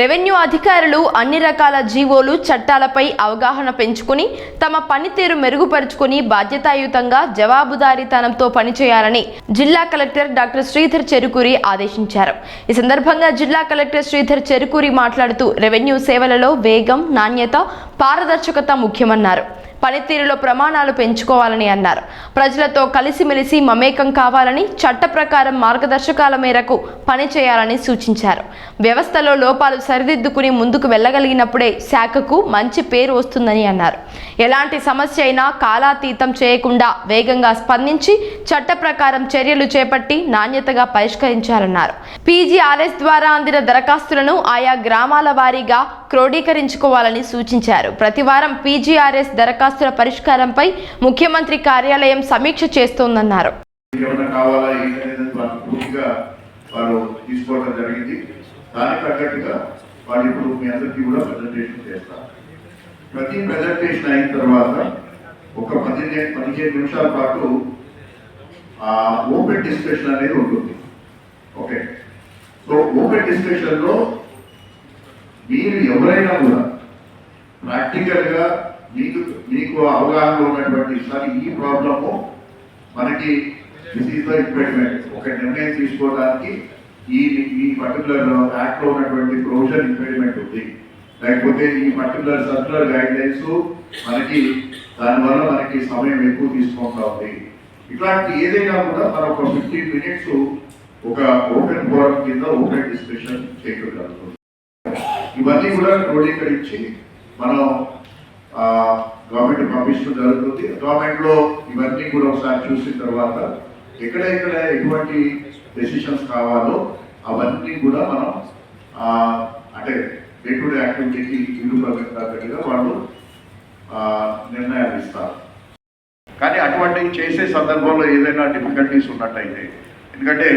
Revenue అధికారులు అన్ని రకాల జీవోలు చట్టాలపై అవగాహన పెంచుకుని తమ పనితీరు మెరుగుపరుచుకుని బాధ్యతాయుతంగా జవాబుదారీతనంతో పనిచేయాలని జిల్లా కలెక్టర్ డాక్టర్ శ్రీధర్ చెరుకూరి ఆదేశించారు. ఈ సందర్భంగా జిల్లా కలెక్టర్ శ్రీధర్ చెరుకూరి మాట్లాడుతూ రెవెన్యూ సేవలలో వేగం నాణ్యత పారదర్శకత ముఖ్యమన్నారు. పనితీరులో ప్రమాణాలు పెంచుకోవాలని అన్నారు. ప్రజలతో కలిసిమెలిసి మమేకం కావాలని చట్ట ప్రకారం మార్గదర్శకాల మేరకు పనిచేయాలని సూచించారు. వ్యవస్థలో లోపాలు సరిదిద్దుకుని ముందుకు వెళ్ళగలిగినప్పుడే శాఖకు మంచి పేరు వస్తుందని అన్నారు. ఎలాంటి సమస్య అయినా కాలాతీతం చేయకుండా వేగంగా స్పందించి చట్ట ప్రకారం చర్యలు చేపట్టి నాణ్యతగా పరిష్కరించాలన్నారు. పీజీఆర్ఎస్ ద్వారా అందిన దరఖాస్తులను ఆయా గ్రామాల వారీగా క్రోడీకరించుకోవాలని సూచించారు. ప్రతివారం పీజీఆర్ఎస్ దరఖాస్తుల పరిష్కారంపై ముఖ్యమంత్రి కార్యాలయం సమీక్ష చేస్తోందన్నారు. వారు తీసుకోవడం జరిగింది. దానికి తగ్గట్టుగా వాళ్ళు ఇప్పుడు మీ అందరికీ కూడా ప్రజెంటేషన్ చేస్తారు. ప్రతి ప్రజెంటేషన్ అయిన తర్వాత ఒక పదిహేను పదిహేను నిమిషాల పాటు ఓపెన్ డిస్కషన్ అనేది ఉంటుంది. ఓకే సో ఓపెన్ డిస్కషన్లో మీరు ఎవరైనా కూడా ప్రాక్టికల్గా మీకు మీకు అవగాహన ఉన్నటువంటి సార్ ఈ ప్రాబ్లము మనకి డిసీజ్ ఇంపెడిమెంట్ ఒక నిర్ణయం తీసుకోవడానికి ఈ ఈ పర్టికులర్ యాక్ట్లో ఉన్నటువంటి ప్రొవిజన్ ఇంపెడిమెంట్ ఉంది. లేకపోతే ఈ పర్టికులర్ సర్కులర్ గైడ్ లైన్స్ మనకి దానివల్ల మనకి సమయం ఎక్కువ తీసుకుంటా ఉంది. ఇట్లాంటి ఏదైనా కూడా మనం ఒక ఫిఫ్టీన్ మినిట్స్ ఒక ఓపెన్ ఫోరం కింద ఓపెన్ డిస్కషన్ చేయగలుగుతాం. ఇవన్నీ కూడా క్రోడీకరించి మనం గవర్నమెంట్ పంపించడం జరుగుతుంది. గవర్నమెంట్లో ఇవన్నీ కూడా ఒకసారి చూసిన తర్వాత ఎక్కడెక్కడ ఎటువంటి డెసిషన్స్ కావాలో అవన్నీ కూడా మనం అంటే డే టు డే యాక్టివిటీకి ఇల్లు తగ్గట్టుగా వాళ్ళు నిర్ణయాలు ఇస్తారు. కానీ చేసే సందర్భంలో ఏదైనా డిఫికల్టీస్ ఉన్నట్టయితే ఎందుకంటే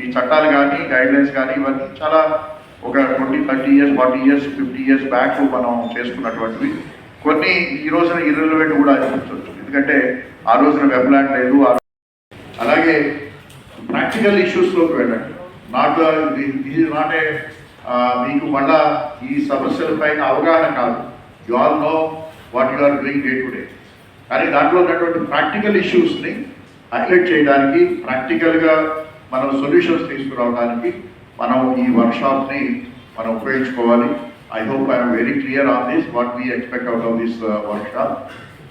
ఈ చట్టాలు కానీ గైడ్లైన్స్ కానీ ఇవన్నీ చాలా ఒక twenty thirty years forty years fifty years back మనం చేసుకున్నటువంటివి. కొన్ని ఈ రోజున ఇర్రెలవెంట్ కూడా అనిపించవచ్చు ఎందుకంటే ఆ రోజున వెబ్లాండ్ లేదు అలాగే ప్రాక్టికల్ ఇష్యూస్లోకి వెళ్ళండి. నాట్ ఇది నాట్ మీకు మళ్ళా ఈ సమస్యల పైన అవగాహన కాదు. You all know what you are doing day to day కానీ దాంట్లో ఉన్నటువంటి ప్రాక్టికల్ ఇష్యూస్ని హైలైట్ చేయడానికి ప్రాక్టికల్గా మనం సొల్యూషన్స్ తీసుకురావడానికి మనం ఈ వర్క్షాప్ని మనం ఉపయోగించుకోవాలి. I hope I'm very clear on this what we expect out of this workshop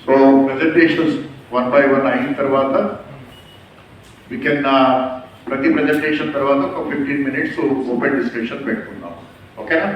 so presentations one by one అయిన తర్వాత వి కెన్ uh, ప్రతి ప్రెజెంటేషన్ తర్వాత ఒక ఫిఫ్టీన్ మినిట్స్ ఓపెన్ డిస్కషన్ పెట్టుకుందాం. ఓకేనా